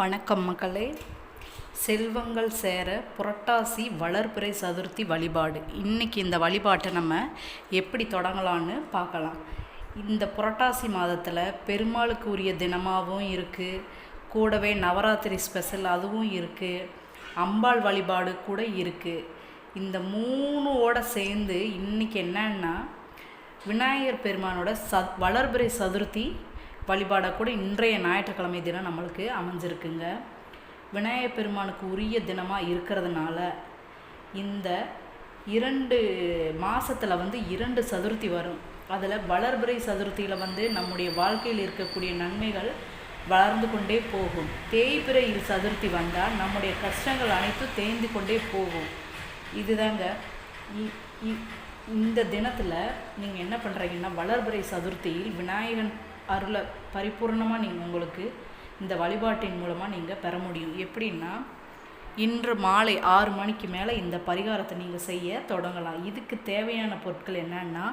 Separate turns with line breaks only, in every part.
வணக்கம் மக்களே. செல்வங்கள் சேர புரட்டாசி வளர்பிறை சதுர்த்தி வழிபாடு. இன்றைக்கி இந்த வழிபாட்டை நம்ம எப்படி தொடங்கலான்னு பார்க்கலாம். இந்த புரட்டாசி மாதத்தில் பெருமாளுக்கு உரிய தினமாகவும் இருக்குது கூடவே நவராத்திரி ஸ்பெஷல் அதுவும் இருக்குது அம்பாள் வழிபாடு கூட இருக்குது இந்த மூணோட சேர்ந்து இன்றைக்கி என்னன்னா விநாயகர் பெருமானோட ச வளர்பிறை சதுர்த்தி வழிபாடாக கூட இன்றைய ஞாயிற்றுக்கிழமை தினம் நம்மளுக்கு அமைஞ்சிருக்குங்க. விநாயகப் பெருமானுக்கு உரிய தினமாக இருக்கிறதுனால இந்த இரண்டு மாதத்தில் வந்து இரண்டு சதுர்த்தி வரும். அதில் வளர்பிறை சதுர்த்தியில் வந்து நம்முடைய வாழ்க்கையில் இருக்கக்கூடிய நன்மைகள் வளர்ந்து கொண்டே போகும். தேய்பிறை சதுர்த்தி வந்தால் நம்முடைய கஷ்டங்கள் அனைத்தும் தேய்ந்து கொண்டே போகும். இதுதாங்க. இ- இ- இந்த தினத்தில் நீங்கள் என்ன பண்ணுறீங்கன்னா வளர்பிறை சதுர்த்தியில் விநாயகன் அருளை பரிபூர்ணமாக நீங்கள் உங்களுக்கு இந்த வழிபாட்டின் மூலமாக நீங்கள் பெற முடியும். எப்படின்னா இன்று மாலை ஆறு மணிக்கு மேலே இந்த பரிகாரத்தை நீங்கள் செய்ய தொடங்கலாம். இதுக்கு தேவையான பொருட்கள் என்னன்னா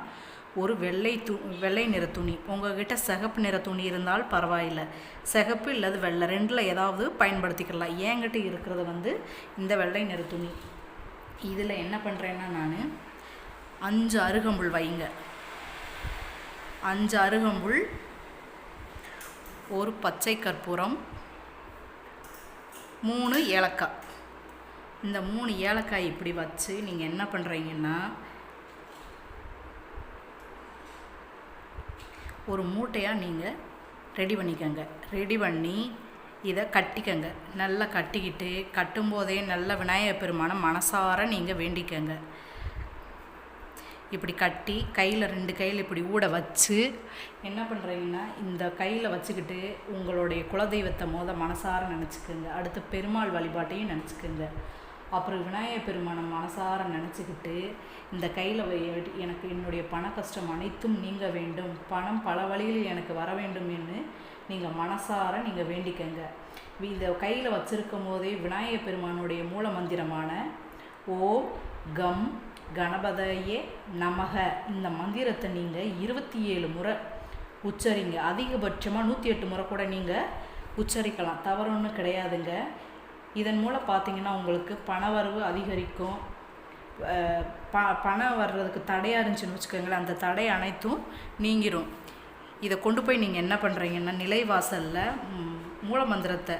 ஒரு வெள்ளை து வெள்ளை நிற துணி. உங்ககிட்ட சிகப்பு நிற துணி இருந்தால் பரவாயில்ல. சிகப்பு இல்லது வெள்ளை ரெண்டில் ஏதாவது பயன்படுத்திக்கலாம். என்கிட்ட இருக்கிறது வந்து இந்த வெள்ளை நிற துணி. இதில் என்ன பண்ணுறேன்னா நான் அஞ்சு அருகம்புல் வைங்க. அஞ்சு அருகம்புல் ஒரு பச்சை கற்பூரம் மூணு ஏலக்காய். இந்த மூணு ஏலக்காய் இப்படி வச்சு நீங்கள் என்ன பண்ணுறீங்கன்னா ஒரு மூட்டையாக நீங்கள் ரெடி பண்ணிக்கோங்க. ரெடி பண்ணி இதை கட்டிக்கங்க. நல்லா கட்டிக்கிட்டு கட்டும்போதே நல்ல விநாயகர் பெருமானை மனசார நீங்கள் வேண்டிக்கங்க. இப்படி கட்டி கையில் ரெண்டு கையில் இப்படி ஊட வச்சு என்ன பண்ணுறீங்கன்னா இந்த கையில் வச்சுக்கிட்டு உங்களுடைய குலதெய்வத்தை மோத மனசார நினச்சிக்கோங்க. அடுத்து பெருமாள் வழிபாட்டையும் நினச்சிக்கோங்க. அப்புறம் விநாயகர் பெருமானை மனசார நினச்சிக்கிட்டு இந்த கையில் எனக்கு என்னுடைய பண கஷ்டம் அனைத்தும் நீங்க வேண்டும். பணம் பல வழியில் எனக்கு வர வேண்டும் என்று நீங்கள் மனசார நீங்கள் வேண்டிக்கங்க. இந்த கையில் வச்சுருக்கும் போதே விநாயகர் பெருமானுடைய மூல மந்திரமான ஓ கம் கணபதையே நமக. இந்த மந்திரத்தை நீங்கள் இருபத்தி ஏழு முறை உச்சரிங்க. அதிகபட்சமாக நூற்றி எட்டு முறை கூட நீங்கள் உச்சரிக்கலாம். தவறு ஒன்றும் கிடையாதுங்க. இதன் மூலம் பார்த்தீங்கன்னா உங்களுக்கு பணவரவு அதிகரிக்கும். ப பணம் வர்றதுக்கு தடையாக இருந்துச்சுன்னு வச்சுக்கோங்களேன். அந்த தடை அனைத்தும் நீங்கிரும். இதை கொண்டு போய் நீங்கள் என்ன பண்ணுறீங்கன்னா நிலைவாசலில் மூல மூலமந்திரத்தை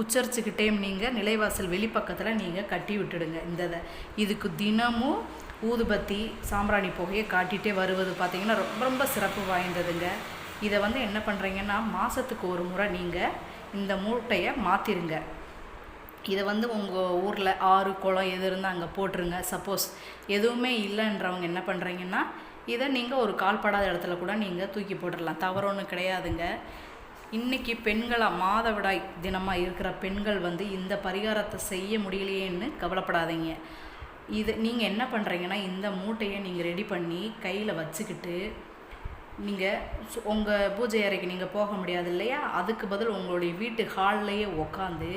உச்சரிச்சுக்கிட்டே நீங்கள் நிலைவாசல் வெளிப்பக்கத்தில் நீங்கள் கட்டி விட்டுடுங்க. இந்த இதுக்கு தினமும் ஊதுபத்தி சாம்பிராணி புகையை காட்டிகிட்டே வருவது பார்த்தீங்கன்னா ரொம்ப ரொம்ப சிறப்பு வாய்ந்ததுங்க. இதை வந்து என்ன பண்ணுறீங்கன்னா மாதத்துக்கு ஒரு முறை நீங்கள் இந்த மூட்டையை மாற்றிருங்க இதை வந்து உங்கள் ஊரில் ஆறு குளம் எது இருந்தால் அங்கே போட்டுருங்க. சப்போஸ் எதுவுமே இல்லைன்றவங்க என்ன பண்ணுறீங்கன்னா இதை நீங்கள் ஒரு கால்படாத இடத்துல கூட நீங்கள் தூக்கி போட்டுடலாம். தவறு ஒன்றும் கிடையாதுங்க. இன்றைக்கி பெண்களாக மாதவிடாய் தினமாக இருக்கிற பெண்கள் வந்து இந்த பரிகாரத்தை செய்ய முடியலையேன்னு கவலைப்படாதீங்க. இது நீங்கள் என்ன பண்ணுறீங்கன்னா இந்த மூட்டையை நீங்கள் ரெடி பண்ணி கையில் வச்சுக்கிட்டு நீங்கள் உங்கள் பூஜை அறைக்கு நீங்கள் போக முடியாது இல்லையா? அதுக்கு பதில் உங்களுடைய வீட்டு ஹால்லையே உக்காந்து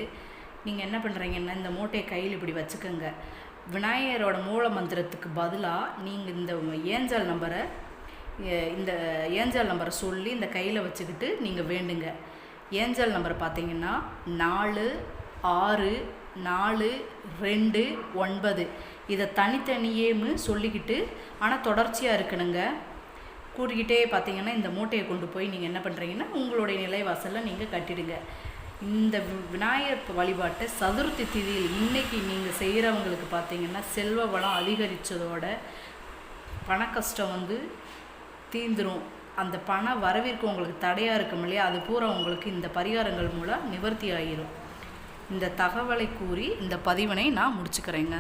நீங்கள் என்ன பண்ணுறீங்கன்னா இந்த மூட்டையை கையில் இப்படி வச்சுக்கோங்க. விநாயகரோட மூல மந்திரத்துக்கு பதிலாக நீங்கள் இந்த ஏஞ்சல் நம்பரை இந்த ஏஞ்சல் நம்பரை சொல்லி இந்த கையில் வச்சுக்கிட்டு நீங்கள் வேண்டுங்க. ஏஞ்சல் நம்பர் பார்த்தீங்கன்னா நாலு ஆறு நாலு ரெண்டு ஒன்பது. இதை தனித்தனியேமு சொல்லிக்கிட்டு ஆனால் தொடர்ச்சியாக இருக்கணுங்க. கூட்டிக்கிட்டே பார்த்தீங்கன்னா இந்த மூட்டையை கொண்டு போய் நீங்கள் என்ன பண்ணுறீங்கன்னா உங்களுடைய நிலைவாசலில் நீங்கள் கட்டிடுங்க. இந்த வி- விநாயகர் வழிபாட்டை சதுர்த்தி திதியில் இன்றைக்கி நீங்கள் செய்கிறவங்களுக்கு பார்த்தீங்கன்னா செல்வ வளம் அதிகரித்ததோட பண கஷ்டம் வந்து தீந்துரும். அந்த பண வரவிற்கு உங்களுக்கு தடையாக இருக்கும் இல்லையா? அது பூரா உங்களுக்கு இந்த பரிகாரங்கள் மூலம் நிவர்த்தி ஆகிரும் இந்த தகவலை கூறி இந்த பதிவினை நான் முடிச்சுக்கிறேங்க.